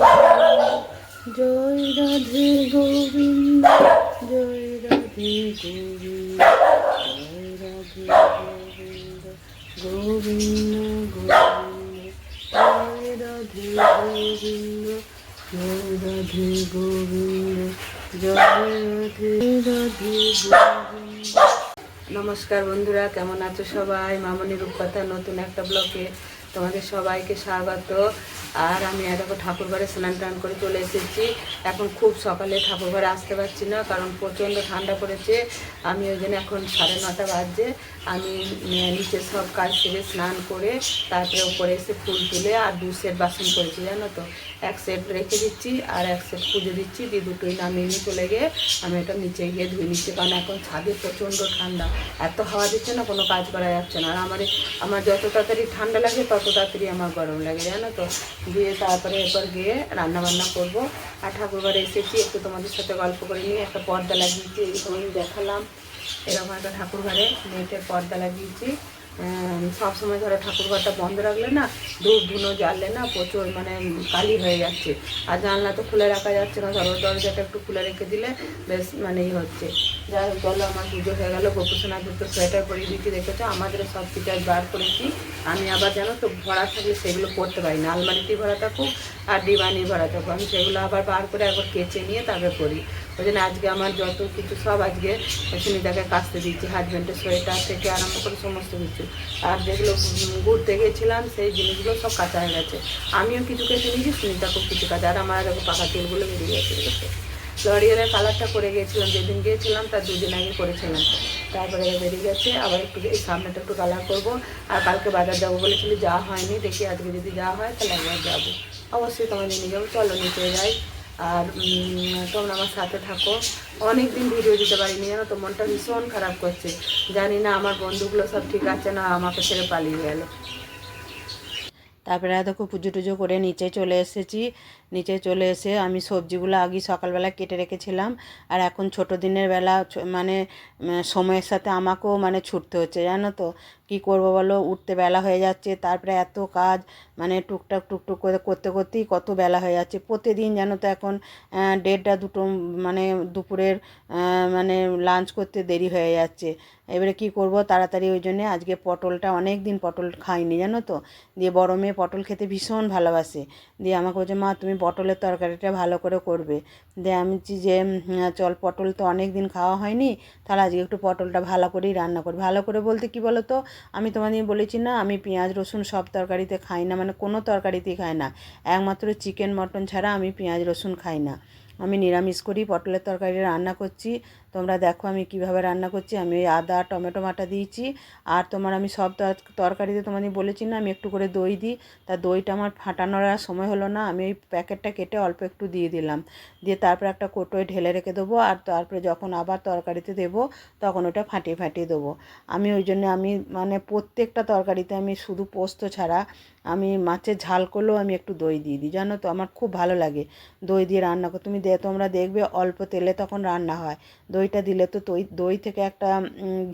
জয় রাধে গোবিন্দ, জয় রাধে গোবিন্দ, জয় রাধে গোবিন্দ গোবিন্দ গোবিন্দ, জয় রাধে গোবিন্দ, জয় রাধে গোবিন্দ, জয় রাধে রাধে গোবিন্দ। নমস্কার বন্ধুরা, কেমন আছো সবাই? মামনি রূপকথা নতুন একটা ব্লকে তোমাদের সবাইকে স্বাগত। আর আমি দেখো ঠাকুর ঘরে স্নান টান করে চলে এসেছি। এখন খুব সকালে ঠাকুর ঘরে আসতে পারছি না, কারণ প্রচণ্ড ঠান্ডা পড়েছে। আমি ওই জন্য এখন সাড়ে নটা বাজছে আমি নিচে সব কাজ সেরে স্নান করে তারপরে উপরে এসে ফুল তুলে আর দু সেট বাসন করেছি, জানো তো। এক সেট রেখে দিচ্ছি আর এক সেট পুজো দিচ্ছি, দিয়ে দুটোই নামিয়ে নিয়ে চলে গিয়ে আমি এটা নিচে গিয়ে ধুয়ে নিচ্ছি, কারণ এখন ছাদে প্রচণ্ড ঠান্ডা। এত হাওয়া দিচ্ছে না, কোনো কাজ করা যাচ্ছে না। আর আমার আমার যত তাড়াতাড়ি ঠান্ডা লাগে তত তাড়াতাড়ি আমার গরম লাগে, জানো তো? দিয়ে তারপরে এরপর গিয়ে রান্না বান্না করব। আর ঠাকুরবার এসেছি, একটু তোমাদের সাথে গল্প করে নিয়ে একটা পর্দা লাগিয়েছি এরকম আমি দেখালাম। এরকম একটা ঠাকুর ঘরে নেটের পর্দা লাগিয়েছি। সব সময় ধরো ঠাকুর ঘরটা বন্ধ রাখলে না, ধূপ ধুনো জ্বাললে না প্রচুর মানে কালি হয়ে যাচ্ছে। আর জানলা তো খুলে রাখা যাচ্ছে না ধরো দরজাটা একটু খুলে রেখে দিলে বেশ মানে ই হচ্ছে। হোক বলো আমার পুজো হয়ে গেলো, গোপুসোনা দুটো সোয়েটার পরিয়ে দিচ্ছি দেখেছ? আমাদেরও সব ফিটার বার করেছি। আমি আবার জানো তো, ভরা থাকলে সেগুলো পরতে পারি না। আলমারিটি ভরা থাকুক আর ডিবানি ভরা থাকুক। আমি সেগুলো আবার বার করে একবার কেচে নিয়ে তারপরে পরি। ওই আজকে আমার যত কিছু সব আজকে সুনিতাকে কাচতে দিচ্ছি হাজব্যান্ডের সোয়েটার থেকে আরম্ভ করে সমস্ত কিছু। আর যেগুলো ঘুরতে গেছিলাম সেই জিনিসগুলো সব কাঁচা হয়ে গেছে। আমিও কিছু কেটে নিয়েছি, সুনিতাকেও কিছু কাঁচা। আর আমার পাকা তেলগুলো বেরিয়ে গেছে লরিয়ালের কালারটা করে গিয়েছিলাম, যেদিন গিয়েছিলাম, তার দুদিন আগে করেছিলাম তারপরে বেরিয়ে গেছে, আবার একটু এই সামনেটা একটু কালার করব। আর কালকে বাজার যাব বলেছিলি, যাওয়া হয়নি। দেখি আজকে যদি যাওয়া হয়, তাহলে একবার যাব। অবশ্যই তোমাদের নিয়ে যাব। চলো, নিচে যাই। আর তোমরা আমার সাথে থাকো। অনেক দিন ভিডিও দিতে পারিনি, জানো তো, মনটা ভীষণ খারাপ করছে। জানি না আমার বন্ধুগুলো সব ঠিক আছে না, আমাকে ছেড়ে পালিয়ে গেল। তারপরে দেখো পুজো টুজো করে নিচে চলে এসেছি। নিচে চলে এসে আমি সবজিগুলো আগে সকালবেলা কেটে রেখেছিলাম। আর এখন ছোট দিনের বেলা মানে সময়ের সাথে আমাকেও মানে ছুটতে হচ্ছে, জানো তো? কি করব বলো? উঠতে বেলা হয়ে যাচ্ছে, তারপরে এত কাজ মানে টুকটাক, টুকটুক করে করতে, করতেই কত বেলা হয়ে যাচ্ছে। প্রতিদিন জানো তো এখন দেড়টা, দুটো মানে দুপুরের মানে লাঞ্চ করতে দেরি হয়ে যাচ্ছে। এবারে কি করব তাড়াতাড়ি ওই জন্যে আজকে পটলটা অনেক দিন পটল খাইনি, জানো তো? দিয়ে বড় মেয়ে পটল খেতে ভীষণ ভালোবাসে। দিয়ে আমাকে বলছে, মা, তুমি পটলের তরকারিটা ভালো করে করবে। দিয়ে আমি যে চল পটল তো অনেক দিন খাওয়া হয়নি, তাহলে আজকে একটু পটলটা ভালো করেই রান্না করি ভালো করে বলতে কি বলো তো আমি তোমাদের বলেছি না, আমি পেঁয়াজ, রসুন সব তরকারিতে খাই না মানে কোনো তরকারিতেই খাই না। একমাত্র চিকেন, মটন ছাড়া আমি পেঁয়াজ, রসুন খাই না। আমি নিরামিষ করি পটলের তরকারি রান্না করছি। তোমরা দেখো আমি কীভাবে রান্না করছি। আমি ওই আদা, টমেটো বাটা দিয়েছি। আর তোমার আমি সব তর- তরকারিতে তোমাদের বলেছি না, আমি একটু করে দই দিই। তা দইটা আমার ফাটানোর আর সময় হলো না, আমি ওই প্যাকেটটা কেটে অল্প একটু দিয়ে দিলাম। দিয়ে তারপরে একটা কোটোয় ঢেলে রেখে দেবো আর তারপরে যখন আবার তরকারিতে দেবো, তখন ওটা ফাটিয়ে ফাটিয়ে দেবো। আমি ওই জন্য আমি মানে প্রত্যেকটা তরকারিতে আমি শুধু পোস্ত ছাড়া আমি মাছের ঝাল করলেও আমি একটু দই দিয়ে দিই। জানো তো, আমার খুব ভালো লাগে দই দিয়ে রান্না কর। তুমি দে, তোমরা দেখবে অল্প তেলে তখন রান্না হয়। দইটা দিলে তো দই দই থেকে একটা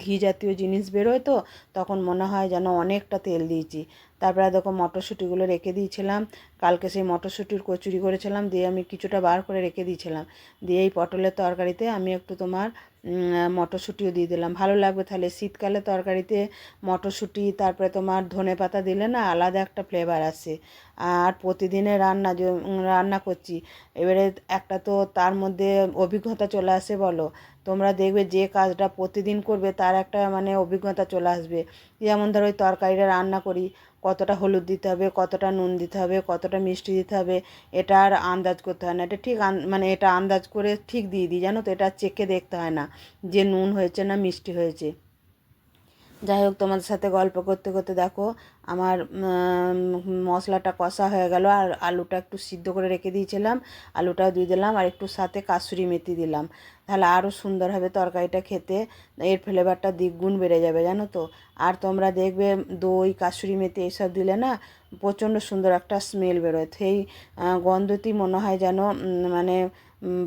ঘি জাতীয় জিনিস বেরোয় তো, তখন মনে হয় যেন অনেকটা তেল দিয়েছি। তারপরে দেখো মটরশুঁটিগুলো রেখে দিয়েছিলাম, কালকে সেই মটরশুঁটির কচুরি করেছিলাম, দিয়ে আমি কিছুটা বার করে রেখে দিয়েছিলাম। দিয়ে এই পটলের তরকারিতে আমি একটু তোমার মটরশুঁটিও দিয়ে দিলাম। ভালো লাগবে তাহলে। শীতকালে তরকারিতে মটরশুঁটি, তারপরে তোমার ধনে পাতা দিলে না আলাদা একটা ফ্লেভার আসে। আর প্রতিদিনে রান্না রান্না করছি, এবারে একটা তো তার মধ্যে অভিজ্ঞতা চলে আসে বলো। তোমরা দেখবে যে কাজটা প্রতিদিন করবে, তার একটা মানে অভিজ্ঞতা চলে আসবে। যেমন ধরো ওই তরকারিটা রান্না করি, কতটা হলুদ দিতে হবে, কতটা নুন দিতে হবে, কতটা মিষ্টি দিতে হবে, এটা আর আন্দাজ করতে হয় না। এটা ঠিক মানে এটা আন্দাজ করে ঠিক দিয়ে দিই। জানো তো, এটা চেকে দেখতে হয় না। যে নুন হয়েছে না মিষ্টি হয়েছে। যাই হোক, তোমাদের সাথে গল্প করতে করতে দেখো, আমার মশলাটা কষা হয়ে গেল আর আলুটা একটু সিদ্ধ করে রেখে দিয়েছিলাম। আলুটাও দিয়ে দিলাম আর একটু সাথে কাসুরি মেথি দিলাম। তাহলে আরও সুন্দর হবে তরকারিটা খেতে। এর ফ্লেভারটা দ্বিগুণ বেড়ে যাবে, জানো তো? আর তোমরা দেখবে দই, কাসুরি মেথি এইসব দিলে না প্রচণ্ড সুন্দর একটা স্মেল বেরোয়। সেই গন্ধটি মনে হয় যেন মানে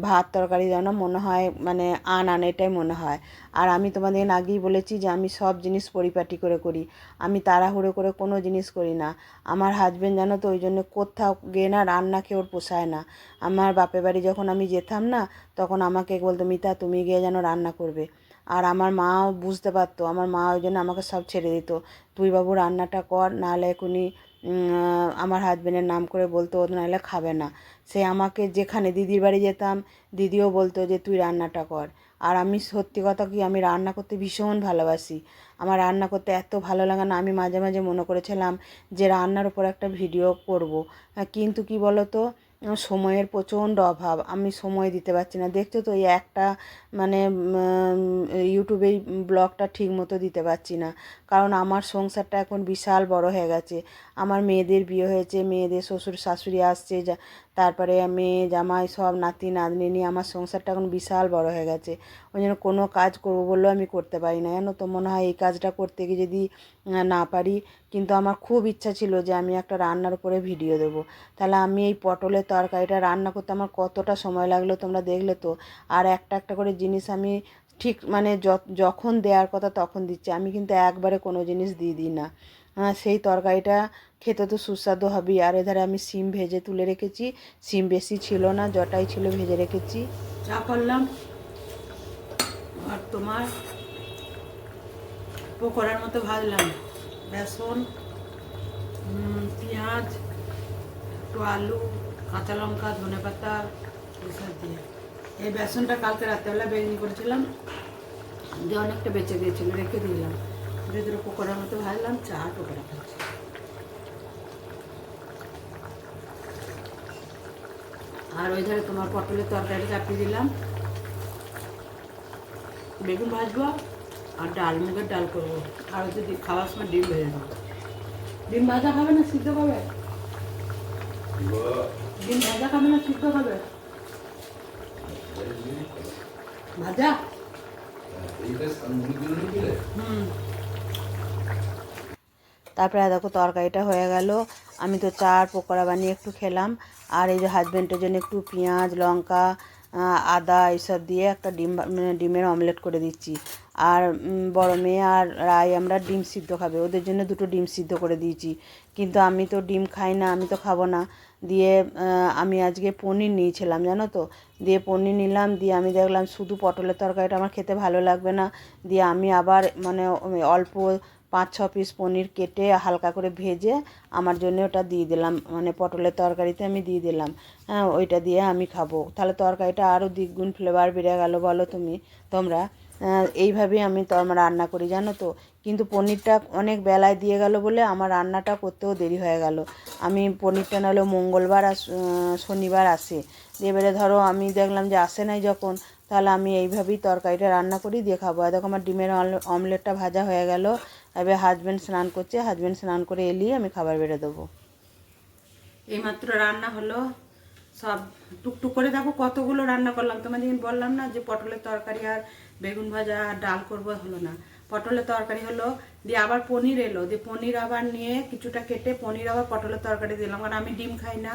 ভাত তরকারি যেন মনে হয় মানে আন আন এটাই মনে হয়। আর আমি তোমাদের আগেই বলেছি যে আমি সব জিনিস পরিপাটি করে করি। আমি তাড়াহুড়ো করে কোনো জিনিস করি না। আমার হাজব্যান্ড জানো তো, ওই জন্য কোথাও গিয়ে না রান্না খেয়ে ওর পোষায় না। আমার বাপের বাড়ি যখন আমি যেতাম না, তখন আমাকে বলতো, মিতা, তুমি গিয়ে যেন রান্না করবে। আর আমার মাও বুঝতে পারতো। আমার মা ওই জন্য আমাকে সব ছেড়ে দিত। তুই বাবু, রান্নাটা কর, নাহলে এখনই আমার হাজবেন্ডের নাম করে বলতো ও নাহলে খাবে না। সে আমাকে যেখানে দিদির বাড়ি যেতাম, দিদিও বলতো যে, তুই রান্নাটা কর। আর আমি সত্যি কথা কি, আমি রান্না করতে ভীষণ ভালোবাসি। আমার রান্না করতে এত ভালো লাগে না, আমি মাঝে মাঝে মনে করেছিলাম যে, রান্নার উপর একটা ভিডিও করব। কিন্তু কি বলো তো সময়ের প্রচণ্ড অভাব, আমি সময় দিতে পারছি না। দেখছ তো, এই একটা মানে ইউটিউবেই ব্লগটা ঠিক মতো দিতে পারছি না। কারণ আমার সংসারটা এখন বিশাল বড় হয়ে গেছে। আমার মেয়েদের বিয়ে হয়েছে, মেয়েদের শ্বশুর শাশুড়ি আসছে, যা, তারপরে মেয়ে জামাই সব, নাতি, নাতনি নিয়ে আমার সংসারটা এখন বিশাল বড় হয়ে গেছে। ওই জন্য কোনো কাজ করব বললেও আমি করতে পারি না। জানো তো, মনে হয় এই কাজটা করতে গিয়ে যদি না পারি, কিন্তু আমার খুব ইচ্ছা ছিল যে আমি একটা রান্নার উপরে ভিডিও দেবো। তাহলে আমি এই পটলের তরকারিটা রান্না করতে আমার কতটা সময় লাগল তোমরা দেখলে তো। আর একটা একটা করে জিনিস আমি ঠিক মানে যখন দেওয়ার কথা তখন দিচ্ছি। আমি কিন্তু একবারে কোনো জিনিস দিয়ে দিই না। সেই তরকারিটা খেতে তো সুস্বাদু হবেই। আর এধারে আমি সিম ভেজে তুলে রেখেছি। সিম বেশি ছিল না, জটাই ছিল, ভেজে রেখেছি। চা করলাম। আর তোমার পকোড়ার মতো ভাজলাম। বেসন পেঁয়াজ, একটু আলু, কাঁচা লঙ্কা, ধনে পাতা এসব দিয়ে। এই বেসনটা কালকে রাত্রেবেলা বেগুনি করেছিলাম। দিয়ে অনেকটা বেঁচে গিয়েছিল, রেখে দিলাম। ধীরে ধীরে পকোড়ার মতো ভাজলাম, চা, পকোড়া খাচ্ছি আর ওই ধারে তোমার পটলের তরকারি চাপিয়ে দিলাম। বেগুন ভাজবো আর ডাল মুগের ডাল করব। আর হচ্ছে দি- খাওয়ার সময় ডিম ভেজে দেবো ডিম ভাজা খাবে না সিদ্ধ খাবে ডিম ভাজা খাবে না সিদ্ধ খাবে ভাজা? হুম। তারপরে দেখো তরকারিটা হয়ে গেল। আমি তো চার পকোড়া বানিয়ে একটু খেলাম। আর এই যে হাজব্যান্ডের জন্য একটু পেঁয়াজ, লঙ্কা আদা এইসব দিয়ে একটা ডিম মানে ডিমের অমলেট করে দিচ্ছি। আর বড় মেয়ে আর রায় আমরা ডিম সিদ্ধ খাবে। ওদের জন্য দুটো ডিম সিদ্ধ করে দিয়েছি। কিন্তু আমি তো ডিম খাই না, আমি তো খাব না। দিয়ে আমি আজকে পনির নিয়েছিলাম, জানো তো? দিয়ে পনির নিলাম, দিয়ে আমি দেখলাম শুধু পটলের তরকারিটা আমার খেতে ভালো লাগবে না। দিয়ে আমি আবার মানে অল্প পাঁচ ছ পিস পনির কেটে হালকা করে ভেজে আমার জন্য ওটা দিয়ে দিলাম। মানে পটলের তরকারিতে আমি দিয়ে দিলাম। হ্যাঁ ওইটা দিয়ে আমি খাব। তাহলে তরকারিটা আরও দ্বিগুণ ফ্লেভার বেড়ে গেল বলো তুমি, তোমরা। এইভাবেই আমি তো আমার রান্না করি, জানো তো। কিন্তু পনিরটা অনেক বেলায় দিয়ে গেল বলে আমার রান্নাটা করতেও দেরি হয়ে গেল। আমি পনিরটা নাহলে মঙ্গলবার আর শনিবার আসে। এবারে ধরো আমি দেখলাম যে আসে নাই যখন, তাহলে আমি এইভাবেই তরকারিটা রান্না করি, দিয়ে খাব। দেখো আমার ডিমের অমলেটটা ভাজা হয়ে গেল। এবার হাজব্যান্ড স্নান করছে হাজব্যান্ড স্নান করে এলিয়ে আমি খাবার বেড়ে দেবো। এইমাত্র রান্না হলো, সব টুকটুক করে দেখো কতগুলো রান্না করলাম। তোমাদের বললাম না যে পটলের তরকারি আর বেগুন ভাজা আর ডাল করব হলো না। পটলের তরকারি হলো, দিয়ে আবার পনির এলো, দিয়ে পনির আবার নিয়ে কিছুটা কেটে পনির আবার পটলের তরকারি দিলাম। কারণ আমি ডিম খাই না।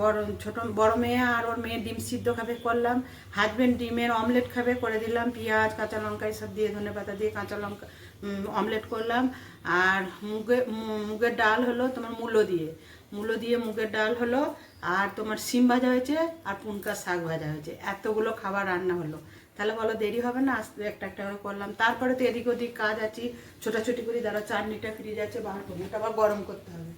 বড়, ছোট, বড় মেয়ে আর ওর মেয়ে ডিম সিদ্ধ খাবে করলাম। হাজব্যান্ড ডিমের অমলেট খাবে, করে দিলাম। পেঁয়াজ, কাঁচা লঙ্কা, এসব দিয়ে ধনে পাতা দিয়ে কাঁচা লঙ্কা অমলেট করলাম। আর মুগে মুগের ডাল হলো তোমার মূলো দিয়ে। মূলো দিয়ে মুগের ডাল হলো, আর তোমার সিম ভাজা হয়েছে, আর পুনকা শাক ভাজা হয়েছে। এতগুলো খাবার রান্না হলো। তাহলে বলো, দেরি হবে না? আস্তে একটা একটা করে করলাম। তারপরে তো এদিক ওদিক কাজ আছি। ছোটাছুটি করি দাঁড়া চাটনিটা ফ্রিজ আছে বাহার আবার গরম করতে হবে।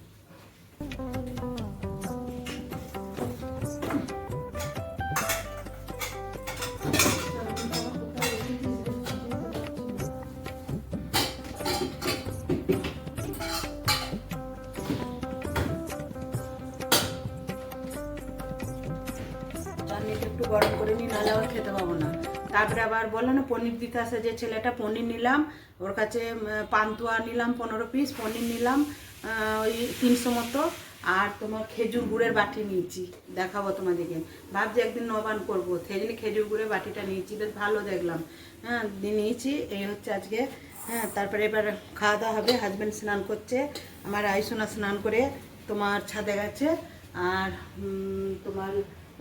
তারপরে আবার বলল না, পনির দিতে আসে যে ছেলেটা, পনির নিলাম, ওর কাছে পান্তুয়া নিলাম পনেরো পিস পনির নিলাম ওই তিনশো মতো, আর তোমার খেজুর গুড়ের বাটি নিয়েছি, দেখাবো তোমাদেরকে। ভাবছি একদিন নবান করব সেই জন্য খেজুর গুড়ের বাটিটা নিয়েছি, বেশ ভালো দেখলাম। হ্যাঁ নিয়েছি, এই হচ্ছে আজকে। হ্যাঁ তারপরে এবার খাওয়া দাওয়া হবে হাজব্যান্ড স্নান করছে, আমার আইসোনা স্নান করে তোমার ছাদে গেছে, আর তোমার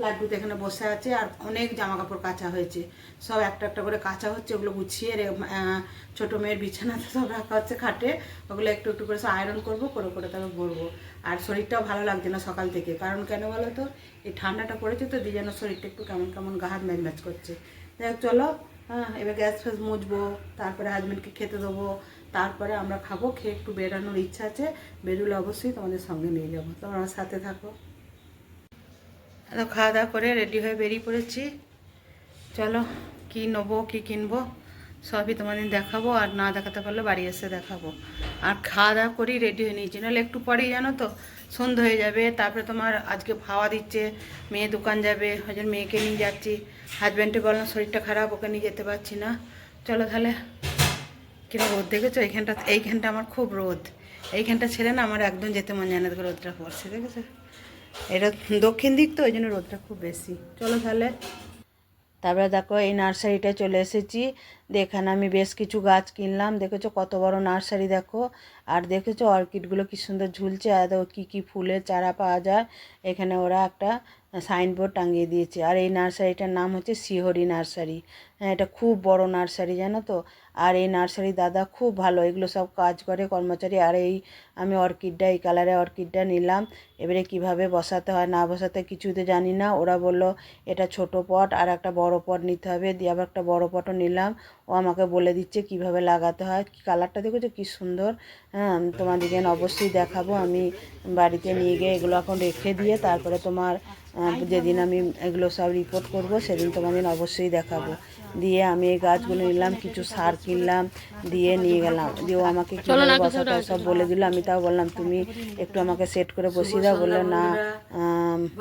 লাড্ডু তো এখানে বসে আছে আর অনেক জামা কাপড় কাচা হয়েছে। সব একটা একটা করে কাচা হচ্ছে, ওগুলো গুছিয়ে ছোট মেয়ের বিছানাতে সব রাখা হচ্ছে খাটে। ওগুলো একটু একটু করে সব আয়রন করব, করে করে তারপর ভরবো। আর শরীরটাও ভালো লাগছে না সকাল থেকে। কারণ কেন বলো তো? এই ঠান্ডাটা পড়েছে তো, দিয়ে যেন শরীরটা একটু কেমন কেমন গা হাত ম্যাচ ম্যাচ করছে। যাই হোক, চলো হ্যাঁ এবার গ্যাস ফ্যাস মুছবো, তারপরে হাজব্যান্ডকে খেতে দেবো। তারপরে আমরা খাব, খেয়ে একটু বেরানোর ইচ্ছা আছে। বেরোলে অবশ্যই তোমাদের সঙ্গে নিয়ে যাব। তোমরা সাথে থাকো। খাওয়া দাওয়া করে রেডি হয়ে বেরিয়ে পড়েছি। চলো, কি নেব, কি কিনবো, সবই তোমাদের দেখাবো আর না দেখাতে পারলে বাড়ি এসে দেখাবো। আর খাওয়া দাওয়া করি রেডি হয়ে নিয়েছি, নাহলে একটু পরেই জানো তো সন্ধ্যা হয়ে যাবে, তারপরে তোমার আজকে খাওয়া দিচ্ছে, মেয়ে দোকান যাবে, ওই জন্য মেয়েকে নিয়ে যাচ্ছি। হাজব্যান্ডে বললাম শরীরটা খারাপ, ওকে নিয়ে যেতে পারছি না। চলো তাহলে কীরকম রোদ দেখেছ? এইখানটা এইখানটা আমার খুব রোদ। এইখানটা ছেড়ে না আমার একদম যেতে মন যায় না রোদটা পড়ছে, দেখেছ? এটা দক্ষিণ দিক তো, ওই জন্য রোদটা খুব বেশি। চলো তাহলে। তারপরে দেখো, এই নার্সারিটা চলে এসেছি। দেখানে আমি বেশ কিছু গাছ কিনলাম। দেখেছ কত বড় নার্সারি দেখো। আর দেখেছ অর্কিডগুলো কী সুন্দর ঝুলছে, আর দেখো কী কী ফুলের চারা পাওয়া যায়। এখানে ওরা একটা সাইনবোর্ড টাঙিয়ে দিয়েছে। আর এই নার্সারিটার নাম হচ্ছে শিহরি নার্সারি। হ্যাঁ এটা খুব বড় নার্সারি, জানো তো? আর এই নার্সারি দাদা খুব ভালো, এগুলো সব কাজ করে কর্মচারী। আর এই আমি অর্কিডটা, এই কালারে অর্কিডটা নিলাম। এবারে কীভাবে বসাতে হয়, না বসাতে কিছু তো জানি না। ওরা বলল, এটা ছোট পট, আর একটা বড় পট নিতে হবে। দিয়ে আবার একটা বড় পটও নিলাম। ও আমাকে বলে দিচ্ছে কীভাবে লাগাতে হয়। কালারটা দেখেছ? কি সুন্দর। হ্যাঁ তোমাদেরকে অবশ্যই দেখাবো। আমি বাড়িতে নিয়ে গিয়ে এগুলো এখন রেখে দিয়ে তারপরে তোমার যেদিন আমি এগুলো সব রিপোর্ট করব সেদিন তোমাদের অবশ্যই দেখাবো। দিয়ে আমি এই গাছগুলো নিলাম কিছু সার কিনলাম দিয়ে নিয়ে গেলাম। দিয়ে ও আমাকে কীভাবে বসাতে সব বলে দিল। আমি তাও বললাম তুমি একটু আমাকে সেট করে বসিয়ে দাও। বলল না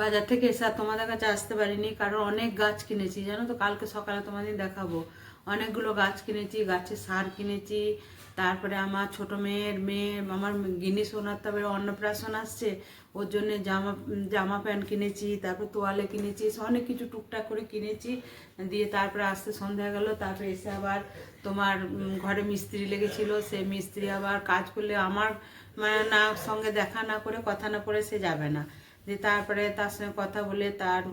বাজার থেকে এসে তোমাদের কাছে আসতে পারিনি কারণ অনেক গাছ কিনেছি। জানো তো কালকে সকালে তোমাদের দেখাবো। অনেকগুলো গাছ কিনেছি গাছে সার কিনেছি। তারপরে আমার ছোট মেয়ের মেয়ে আমার গিনি সোনার তারপরে অন্নপ্রাশন আসছে। ওর জন্য জামা জামা প্যান্ট কিনেছি, তারপর তোয়ালে কিনেছি অনেক কিছু টুকটাক করে কিনেছি। দিয়ে তারপরে আসতে সন্ধ্যা গেল, তারপরে এসে আবার তোমার ঘরে মিস্ত্রি লেগেছিল, সে মিস্ত্রি আবার কাজ করলে আমার মানে না, সঙ্গে দেখা না করে, কথা না করে সে যাবে না। দিয়ে তারপরে তার সঙ্গে কথা বলে তার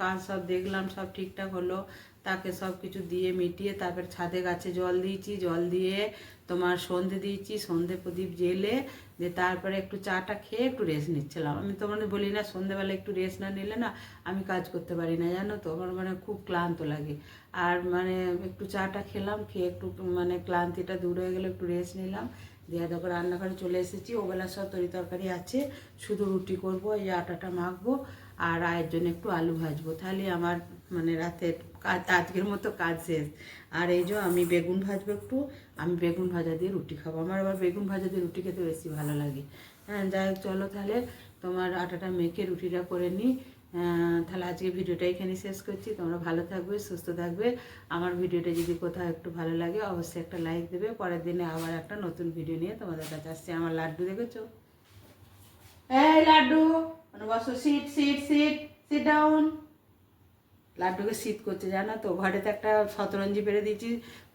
কাজ সব দেখলাম, সব ঠিকঠাক হলো। তাকে সব কিছু দিয়ে মিটিয়ে তারপর ছাদে গাছে জল দিয়েছি, জল দিয়ে তোমার সন্ধে দিয়েছি, সন্ধে প্রদীপ জেলে, দিয়ে তারপরে একটু চাটা খেয়ে একটু রেস্ট নিচ্ছিলাম। আমি তোমাদের বলি না, সন্ধেবেলা একটু রেস্ট না নিলে না আমি কাজ করতে পারি না, জানো তো? আমার মানে খুব ক্লান্ত লাগে। আর মানে একটু চাটা খেলাম, খেয়ে একটু মানে ক্লান্তিটা দূর হয়ে গেলে, একটু রেস্ট নিলাম। দিয়ে দেখো রান্নাঘরে চলে এসেছি, ওবেলা সব তরি তরকারি আছে, শুধু রুটি করব, এই আটাটা মাখবো, আর আয়ের জন্য একটু আলু ভাজবো। তাহলে আমার মানে রাতের কাজ, আজকের মতো কাজ শেষ। আর এই যে আমি বেগুন ভাজবো একটু, আমি বেগুন ভাজা দিয়ে রুটি খাব। আমার আবার বেগুন ভাজা দিয়ে রুটি খেতে বেশি ভালো লাগে। হ্যাঁ যাই হোক, চলো তাহলে তোমার আটাটা মেখে রুটিটা করে নিই। তাহলে আজকে ভিডিওটা এখানে শেষ করছি। তোমরা ভালো থাকবে, সুস্থ থাকবে। আমার ভিডিওটা যদি কোথাও একটু ভালো লাগে, অবশ্যই একটা লাইক দেবে। পরের দিনে আবার একটা নতুন ভিডিও নিয়ে তোমাদের কাছে আসছে। আমার লাড্ডু দেখেছ? এই লাড্ডু মানে বসো sit sit sit sit down লাড্ডুকে শীত করছে, জানো তো? ঘরেতে একটা শতরঞ্জি পেরে দিয়েছি,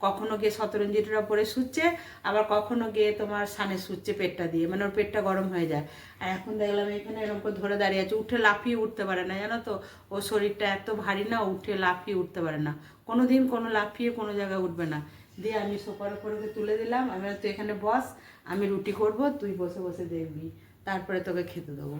কখনো গিয়ে শতরঞ্জিটা পরে শুচ্ছে, আবার কখনো গিয়ে তোমার সানে শুচ্ছে পেটটা দিয়ে মানে ওর পেটটা গরম হয়ে যায়। আর এখন দেখলাম এখানে এরকম করে ধরে দাঁড়িয়ে আছে, উঠে লাফিয়ে উঠতে পারে না, জানো তো? ওর শরীরটা এত ভারী না উঠে লাফিয়ে উঠতে পারে না। কোনো দিন কোনো লাফিয়ে কোনো জায়গায় উঠবে না। দিয়ে আমি সোপার ওকে তুলে দিলাম, আমি তুই এখানে বস, আমি রুটি করব, তুই বসে বসে দেখবি, তারপরে তোকে খেতে দেবো।